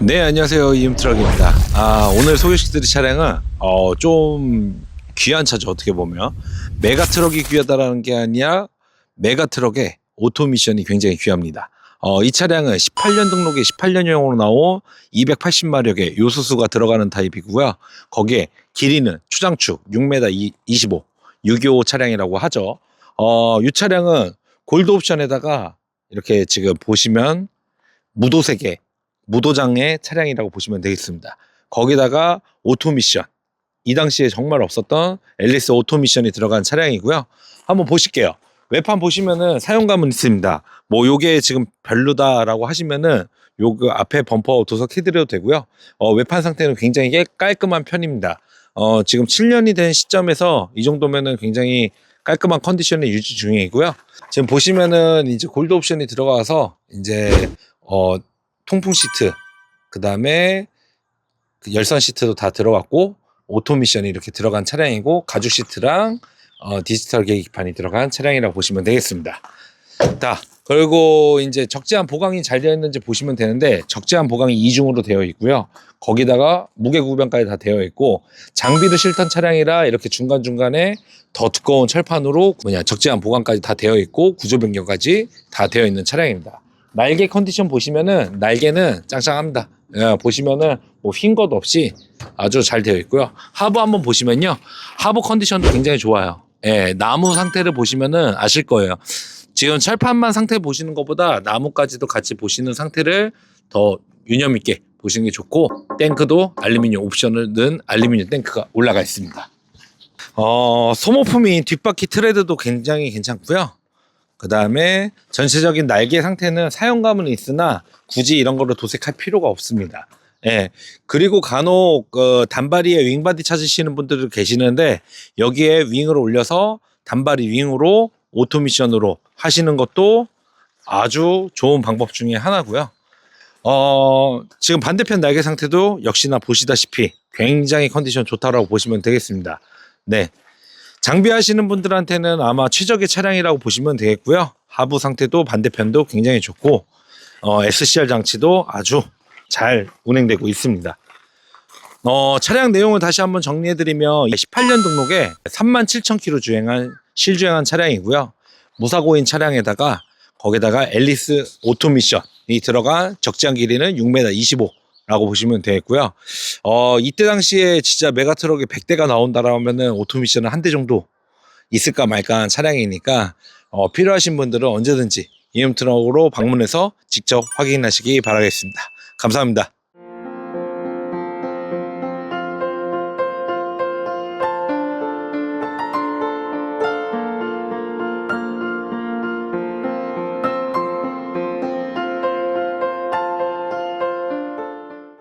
네 안녕하세요. 이음트럭입니다. 아 오늘 소개시켜드릴 차량은 어, 좀 귀한 차죠 어떻게 보면. 메가트럭이 귀하다라는 게 아니라 메가트럭의 오토미션이 굉장히 귀합니다. 어, 이 차량은 18년 등록에 18년형으로 나온 280마력의 요소수가 들어가는 타입이고요. 거기에 길이는 추장축 6m 25 625 차량이라고 하죠. 어, 이 차량은 골드 옵션에다가 이렇게 지금 보시면 무도색의 무도장의 차량이라고 보시면 되겠습니다. 거기다가 오토미션. 이 당시에 정말 없었던 앨리스 오토미션이 들어간 차량이고요. 한번 보실게요. 외판 보시면은 사용감은 있습니다. 뭐 요게 지금 별로다라고 하시면은 요 그 앞에 범퍼 도석 해드려도 되고요. 어, 외판 상태는 굉장히 깨- 깔끔한 편입니다. 어, 지금 7년이 된 시점에서 이 정도면은 굉장히 깔끔한 컨디션의 유지 중이고요. 지금 보시면은 이제 골드 옵션이 들어가서 이제 어, 통풍 시트, 그 다음에 열선 시트도 다 들어갔고 오토미션이 이렇게 들어간 차량이고 가죽 시트랑 어, 디지털 계기판이 들어간 차량이라고 보시면 되겠습니다. 자, 그리고 이제 적재한 보강이 잘 되어 있는지 보시면 되는데 적재한 보강이 이중으로 되어 있고요. 거기다가 무게 구변까지 다 되어 있고 장비도 실탄 차량이라 이렇게 중간 중간에 더 두꺼운 철판으로 뭐냐 적재한 보강까지 다 되어 있고 구조 변경까지 다 되어 있는 차량입니다. 날개 컨디션 보시면은 날개는 짱짱합니다. 예, 보시면은 뭐휜것 없이 아주 잘 되어 있고요. 하부 한번 보시면요. 하부 컨디션도 굉장히 좋아요. 예, 나무 상태를 보시면은 아실 거예요. 지금 철판만 상태 보시는 것보다 나무까지도 같이 보시는 상태를 더 유념 있게 보시는 게 좋고 탱크도 알루미늄 옵션을 넣은 알루미늄 탱크가 올라가 있습니다. 어, 소모품인 뒷바퀴 트레드도 굉장히 괜찮고요. 그 다음에 전체적인 날개 상태는 사용감은 있으나 굳이 이런 거를 도색할 필요가 없습니다. 예. 그리고 간혹 어, 단바리에 윙바디 찾으시는 분들도 계시는데 여기에 윙을 올려서 단바리 윙으로 오토미션으로 하시는 것도 아주 좋은 방법 중에 하나고요. 어, 지금 반대편 날개 상태도 역시나 보시다시피 굉장히 컨디션 좋다라고 보시면 되겠습니다. 네. 장비하시는 분들한테는 아마 최적의 차량이라고 보시면 되겠고요. 하부 상태도 반대편도 굉장히 좋고 어, SCR 장치도 아주 잘 운행되고 있습니다. 어, 차량 내용을 다시 한번 정리해드리면 18년 등록에 37,000km 주행한 실주행한 차량이고요. 무사고인 차량에다가 거기다가 앨리스 오토미션이 들어간 적재한 길이는 6m 25 라고 보시면 되겠고요. 어, 이때 당시에 진짜 메가트럭에 100대가 나온다라면은 오토미션은 한 대 정도 있을까 말까 한 차량이니까 어, 필요하신 분들은 언제든지 이엠트럭으로 방문해서 직접 확인하시기 바라겠습니다. 감사합니다.